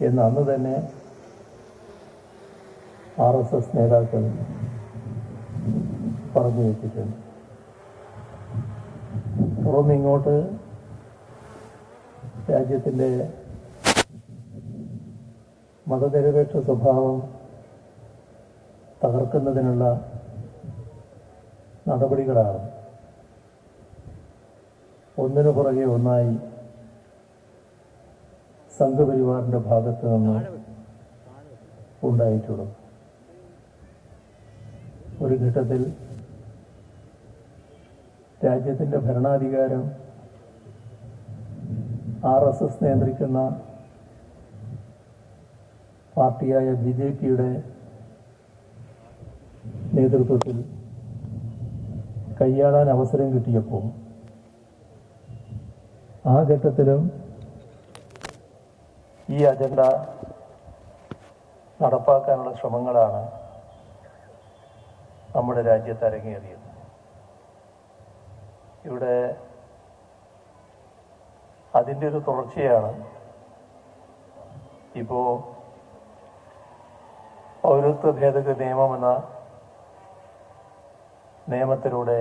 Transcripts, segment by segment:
എന്ന് അന്ന് തന്നെ ആർ എസ് എസ് നേതാക്കൾ പറഞ്ഞു വെച്ചിട്ടുണ്ട്. തുടർന്ന് ഇങ്ങോട്ട് രാജ്യത്തിന്റെ മതനിരപേക്ഷ സ്വഭാവം തകർക്കുന്നതിനുള്ള നടപടികളാണ്. ഒന്നിനു പുറകെ ഒന്നായി സംഘപരിവാറിന്റെ ഭാഗത്ത് നിന്ന് ഉണ്ടായിട്ടുള്ളത് ഒരു ഘട്ടത്തിൽ രാജ്യത്തിന്റെ ഭരണാധികാരം ആർ എസ് എസ് നിയന്ത്രിക്കുന്ന പാർട്ടിയായ ബി ജെ പിയുടെ നേതൃത്വത്തിൽ കൈയാളാൻ അവസരം കിട്ടിയപ്പോൾ ആ ഘട്ടത്തിലും ഈ അജണ്ട നടപ്പാക്കാനുള്ള ശ്രമങ്ങളാണ് നമ്മുടെ രാജ്യത്ത് അരങ്ങേറിയത്. ഇവിടെ അതിന്റെ ഒരു തുടർച്ചയാണ് ഇപ്പോ പൗരത്വ ഭേദഗതി നിയമം എന്ന നിയമത്തിലൂടെ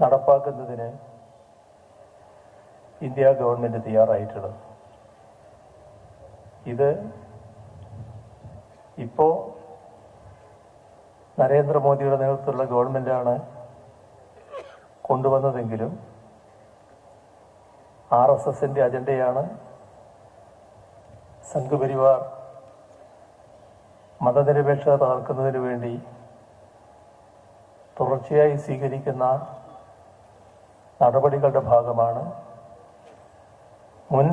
നടപ്പാക്കുന്നതിന് ഇന്ത്യ ഗവൺമെന്റ് തയ്യാറായിട്ടുള്ളത് ഇത് ഇപ്പോ നരേന്ദ്രമോദിയുടെ നേതൃത്വത്തിലുള്ള ഗവൺമെന്റാണ് കൊണ്ടുവന്നതെങ്കിലും ആർ എസ് എസിന്റെ അജണ്ടയാണ് സംഘപരിവാർ മതനിരപേക്ഷത തകർക്കുന്നതിന് വേണ്ടി തുടർച്ചയായി സ്വീകരിക്കുന്ന നടപടികളുടെ ഭാഗമാണ് മുൻ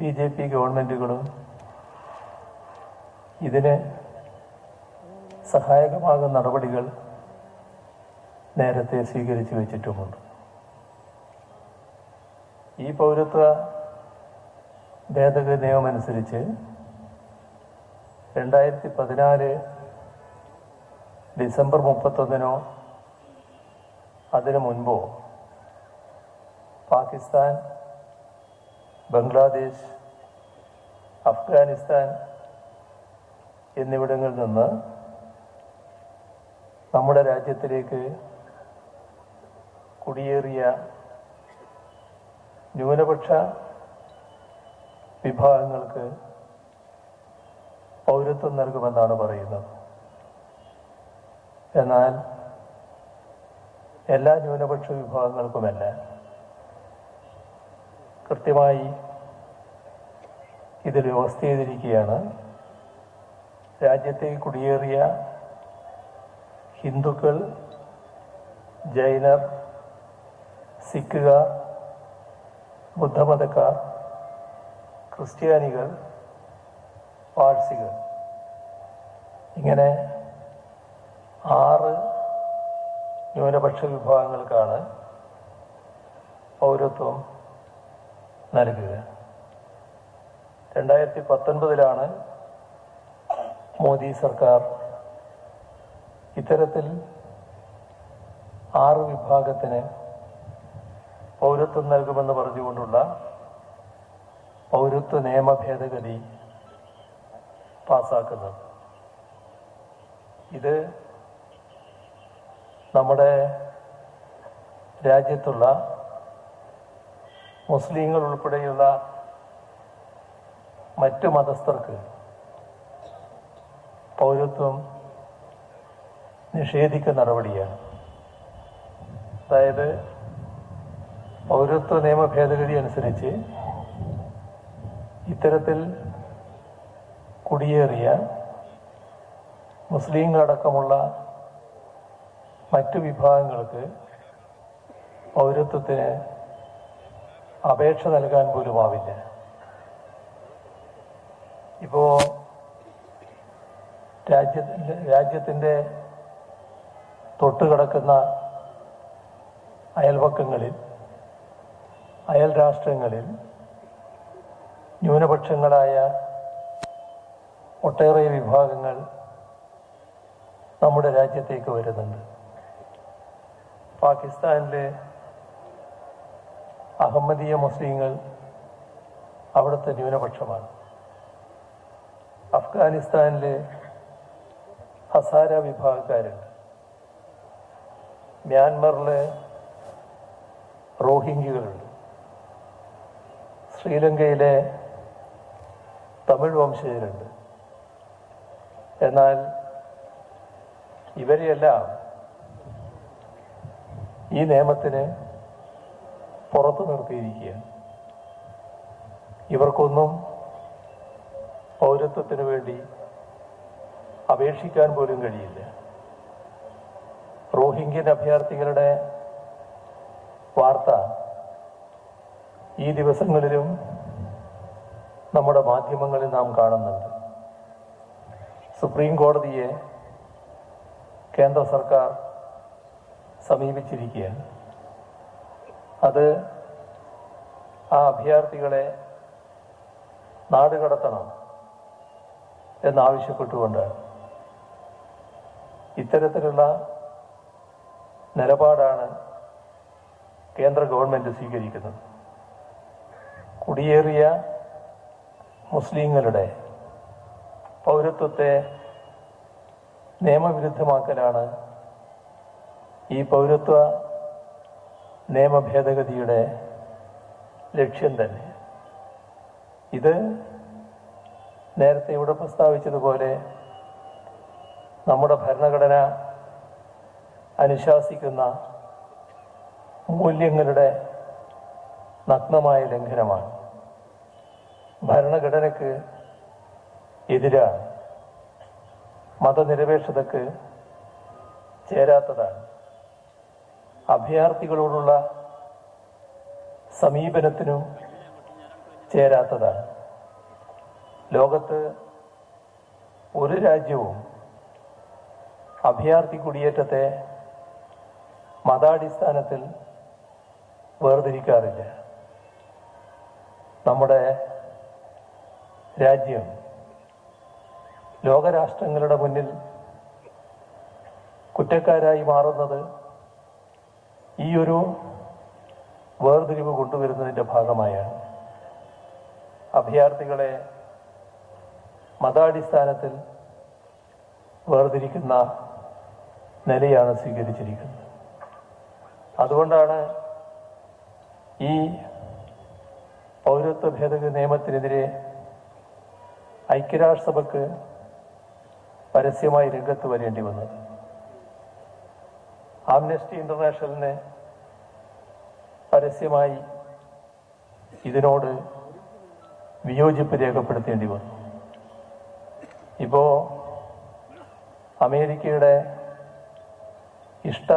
ബി ജെ പി ഗവൺമെന്റുകളും ഇതിന് സഹായകമാകുന്ന നടപടികൾ നേരത്തെ സ്വീകരിച്ചു വെച്ചിട്ടുമുണ്ട്. ഈ പൗരത്വ ഭേദഗതി നിയമമനുസരിച്ച് രണ്ടായിരത്തി പതിനാല് ഡിസംബർ മുപ്പത്തൊന്നിനോ അതിനു മുൻപോ പാകിസ്ഥാൻ ബംഗ്ലാദേശ് അഫ്ഗാനിസ്ഥാൻ എന്നിവിടങ്ങളിൽ നിന്ന് നമ്മുടെ രാജ്യത്തിലേക്ക് കുടിയേറിയ ന്യൂനപക്ഷ വിഭാഗങ്ങൾക്ക് പൗരത്വം നൽകുമെന്നാണ് പറയുന്നത്. എന്നാൽ എല്ലാ ന്യൂനപക്ഷ വിഭാഗങ്ങൾക്കുമല്ല കൃത്യമായി ഇതിൽ വ്യവസ്ഥ ചെയ്തിരിക്കുകയാണ്. രാജ്യത്തേക്ക് കുടിയേറിയ ഹിന്ദുക്കൾ ജൈനർ സിഖുകാർ ബുദ്ധമതക്കാർ ക്രിസ്ത്യാനികൾ പാഴ്സികൾ. ഇങ്ങനെ ആറ് ന്യൂനപക്ഷ വിഭാഗങ്ങൾക്കാണ് പൗരത്വം നൽകുക. രണ്ടായിരത്തി പത്തൊൻപതിലാണ് മോദി സർക്കാർ ഇത്തരത്തിൽ ആറ് വിഭാഗത്തിന് പൗരത്വം നൽകുമെന്ന് പറഞ്ഞുകൊണ്ടുള്ള പൗരത്വ നിയമ ഭേദഗതി പാസാക്കുന്നത്. ഇത് നമ്മുടെ രാജ്യത്തുള്ള മുസ്ലിങ്ങൾ ഉൾപ്പെടെയുള്ള മറ്റു മതസ്ഥർക്ക് പൗരത്വം നിഷേധിക്കുന്ന നടപടിയാണ്. അതായത് പൗരത്വ നിയമ ഭേദഗതി അനുസരിച്ച് ഇത്തരത്തിൽ കുടിയേറിയ മുസ്ലിങ്ങളടക്കമുള്ള മറ്റു വിഭാഗങ്ങൾക്ക് പൗരത്വത്തിന് അപേക്ഷ നൽകാൻ പോലും ആവില്ല ഇപ്പോ രാജ്യത്തിന്റെ രാജ്യത്തിന്റെ തൊട്ടുകിടക്കുന്ന അയൽപക്കങ്ങളിൽ അയൽ രാഷ്ട്രങ്ങളിൽ ന്യൂനപക്ഷങ്ങളായ ഒട്ടേറെ വിഭാഗങ്ങൾ നമ്മുടെ രാജ്യത്തേക്ക് വരുന്നുണ്ട്. പാകിസ്ഥാനിലെ അഹമ്മദീയ മുസ്ലിങ്ങൾ അവിടുത്തെ ന്യൂനപക്ഷമാണ്. അഫ്ഗാനിസ്ഥാനിലെ ഹസാര വിഭാഗക്കാരുണ്ട്. മ്യാൻമറിലെ റോഹിംഗ്യകളുണ്ട്. ശ്രീലങ്കയിലെ തമിഴ് വംശജരുണ്ട്. എന്നാൽ ഇവരെയെല്ലാം ഈ നിയമത്തിന് പുറത്തു നിർത്തിയിരിക്കുകയാണ്. ഇവർക്കൊന്നും പൗരത്വത്തിന് വേണ്ടി അപേക്ഷിക്കാൻ പോലും കഴിയില്ല. റോഹിംഗ്യൻ അഭയാർത്ഥികളുടെ വാർത്ത ഈ ദിവസങ്ങളിലും നമ്മുടെ മാധ്യമങ്ങളിൽ നാം കാണുന്നുണ്ട്. സുപ്രീം കോടതിയെ കേന്ദ്ര സർക്കാർ സമീപിച്ചിരിക്കുകയാണ്. അത് ആ അഭയാർത്ഥികളെ നാടുകടത്തണം. എന്നാവശ്യപ്പെട്ടുകൊണ്ടാണ് ഇത്തരത്തിലുള്ള നിലപാടാണ് കേന്ദ്ര ഗവൺമെന്റ് സ്വീകരിക്കുന്നത്. കുടിയേറിയ മുസ്ലിങ്ങളുടെ പൗരത്വത്തെ നിയമവിരുദ്ധമാക്കലാണ് ഈ പൗരത്വ നിയമ ഭേദഗതിയുടെ ലക്ഷ്യം തന്നെ. ഇത് നേരത്തെ ഇവിടെ പ്രസ്താവിച്ചതുപോലെ നമ്മുടെ ഭരണഘടന അനുശാസിക്കുന്ന മൂല്യങ്ങളുടെ നഗ്നമായ ലംഘനമാണ്. ഭരണഘടനയ്ക്ക് എതിരാണ്. മതനിരപേക്ഷതക്ക് ചേരാത്തതാണ്. അഭയാർത്ഥികളോടുള്ള സമീപനത്തിനും ചേരാത്തതാണ്. ലോകത്ത് ഒരു രാജ്യവും അഭയാർത്ഥി കുടിയേറ്റത്തെ മതാടിസ്ഥാനത്തിൽ വേർതിരിക്കാറില്ല. നമ്മുടെ രാജ്യം ലോകരാഷ്ട്രങ്ങളുടെ മുന്നിൽ കുറ്റക്കാരായി മാറുന്നത് ഈ ഒരു വേർതിരിവ് കൊണ്ടുവരുന്നതിന്റെ ഭാഗമായാണ്. അഭയാർത്ഥികളെ മതാടിസ്ഥാനത്തിൽ വേർതിരിക്കുന്ന നിലയാണ് സ്വീകരിച്ചിരിക്കുന്നത്. അതുകൊണ്ടാണ് ഈ പൗരത്വ ഭേദഗതി നിയമത്തിനെതിരെ ഐക്യരാഷ്ട്രസഭയ്ക്ക് പരസ്യമായി രംഗത്ത് വരേണ്ടി വന്നത്. ആംനസ്റ്റി ഇന്റർനാഷണലിന് പരസ്യമായി ഇതിനോട് വിയോജിപ്പ് രേഖപ്പെടുത്തേണ്ടി വന്നു. ഇപ്പോ അമേരിക്കയുടെ ഇഷ്ട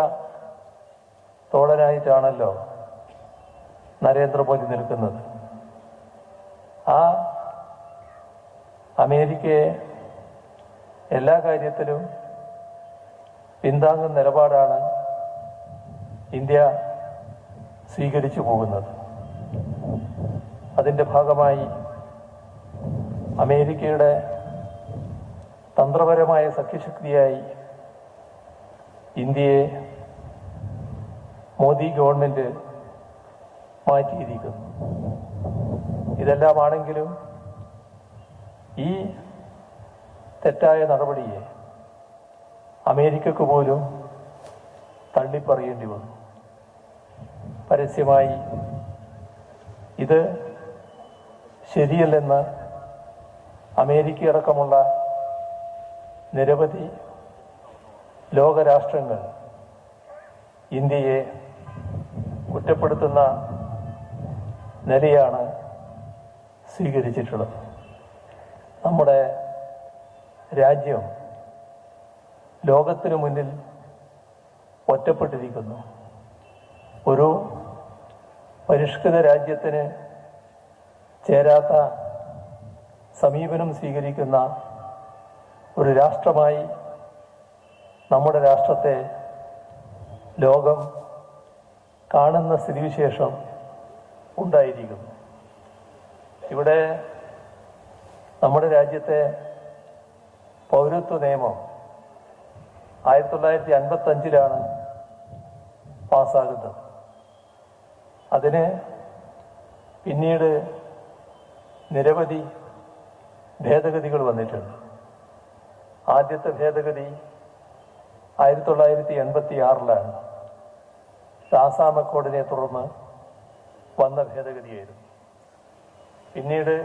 തോളരായിട്ടാണല്ലോ നരേന്ദ്രമോദി നിൽക്കുന്നത്. ആ അമേരിക്കയെ എല്ലാ കാര്യത്തിലും പിന്താങ്ങുന്ന നിലപാടാണ് ഇന്ത്യ സ്വീകരിച്ചു പോകുന്നത്. അതിന്റെ ഭാഗമായി അമേരിക്കയുടെ തന്ത്രപരമായ സഖ്യശക്തിയായി ഇന്ത്യയെ മോദി ഗവൺമെന്റ് മാറ്റിയിരിക്കുന്നു. ഇതെല്ലാമാണെങ്കിലും ഈ തെറ്റായ നടപടിയെ അമേരിക്കക്ക് പോലും തള്ളിപ്പറയേണ്ടി വന്നു. പരസ്യമായി ഇത് ശരിയല്ലെന്ന് അമേരിക്കയടക്കമുള്ള നിരവധി ലോകരാഷ്ട്രങ്ങൾ ഇന്ത്യയെ കുറ്റപ്പെടുത്തുന്ന നിലയാണ് സ്വീകരിച്ചിട്ടുള്ളത്. നമ്മുടെ രാജ്യം ലോകത്തിനു മുന്നിൽ ഒറ്റപ്പെട്ടിരിക്കുന്നു. ഒരു പരിഷ്കൃത രാജ്യത്തിന് ചേരാത്ത സമീപനം സ്വീകരിക്കുന്ന ഒരു രാഷ്ട്രമായി നമ്മുടെ രാഷ്ട്രത്തെ ലോകം കാണുന്ന സ്ഥിതിവിശേഷം ഉണ്ടായിരിക്കുന്നു. ഇവിടെ നമ്മുടെ രാജ്യത്തെ പൗരത്വ നിയമം ആയിരത്തി തൊള്ളായിരത്തി അൻപത്തി അഞ്ചിലാണ് പാസ്സാകുന്നത്. അതിന് പിന്നീട് നിരവധി ഭേദഗതികൾ വന്നിട്ടുണ്ട്. ആദ്യത്തെ ഭേദഗതി ആയിരത്തി തൊള്ളായിരത്തി എൺപത്തി ആറിലാണ് ആസാം അക്കോർഡിനെ തുടർന്ന് വന്ന ഭേദഗതിയായിരുന്നു. പിന്നീട്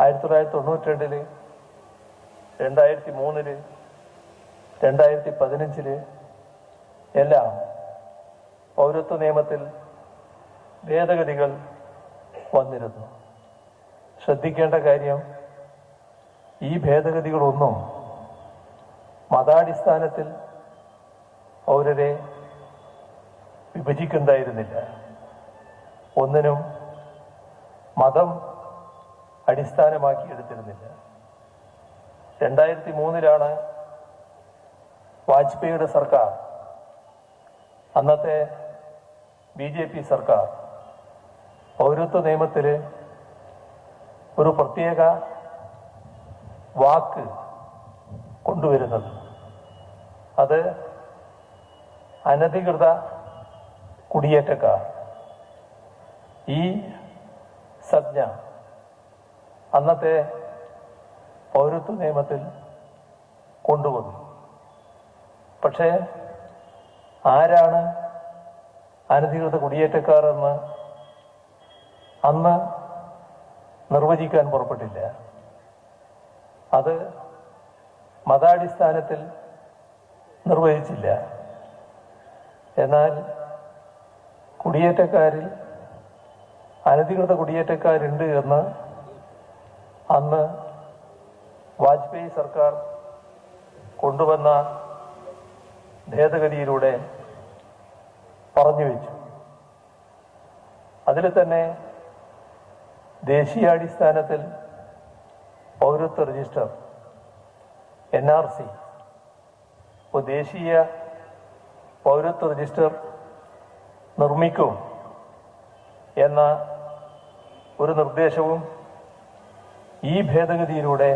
ആയിരത്തി തൊള്ളായിരത്തി തൊണ്ണൂറ്റി രണ്ടിൽ രണ്ടായിരത്തി മൂന്നിൽ രണ്ടായിരത്തി പതിനഞ്ചിൽ എല്ലാം പൗരത്വ നിയമത്തിൽ ഭേദഗതികൾ വന്നിരുന്നു. ശ്രദ്ധിക്കേണ്ട കാര്യം ഈ ഭേദഗതികളൊന്നും മതാടിസ്ഥാനത്തിൽ പൗരരെ വിഭജിക്കുന്നുണ്ടായിരുന്നില്ല ഒന്നിനും മതം അടിസ്ഥാനമാക്കി എടുത്തിരുന്നില്ല രണ്ടായിരത്തി മൂന്നിലാണ് വാജ്പേയിയുടെ സർക്കാർ അന്നത്തെ ബി ജെ പി സർക്കാർ പൗരത്വ നിയമത്തിൽ ഒരു പ്രത്യേക വാക്ക് കൊണ്ടുവരുന്നത്. അത് അനധികൃത കുടിയേറ്റക്കാർ. ഈ സജ്ഞ അന്നത്തെ പൗരത്വ നിയമത്തിൽ കൊണ്ടുവന്നു. പക്ഷേ ആരാണ് അനധികൃത കുടിയേറ്റക്കാർ എന്ന് അന്ന് നിർവചിക്കാൻ പുറപ്പെട്ടില്ല. അത് മതാടിസ്ഥാനത്തിൽ നിർവഹിച്ചില്ല. എന്നാൽ കുടിയേറ്റക്കാരിൽ അനധികൃത കുടിയേറ്റക്കാരുണ്ട് എന്ന് അന്ന് വാജ്പേയി സർക്കാർ കൊണ്ടുവന്ന ഭേദഗതിയിലൂടെ പറഞ്ഞു വെച്ചു. അതിൽ തന്നെ ദേശീയാടിസ്ഥാനത്തിൽ പൗരത്വ രജിസ്റ്റർ എൻ ആർ സി ഇപ്പോൾ ദേശീയ പൗരത്വ രജിസ്റ്റർ നിർമ്മിക്കും എന്ന ഒരു നിർദ്ദേശവും ഈ ഭേദഗതിയിലൂടെ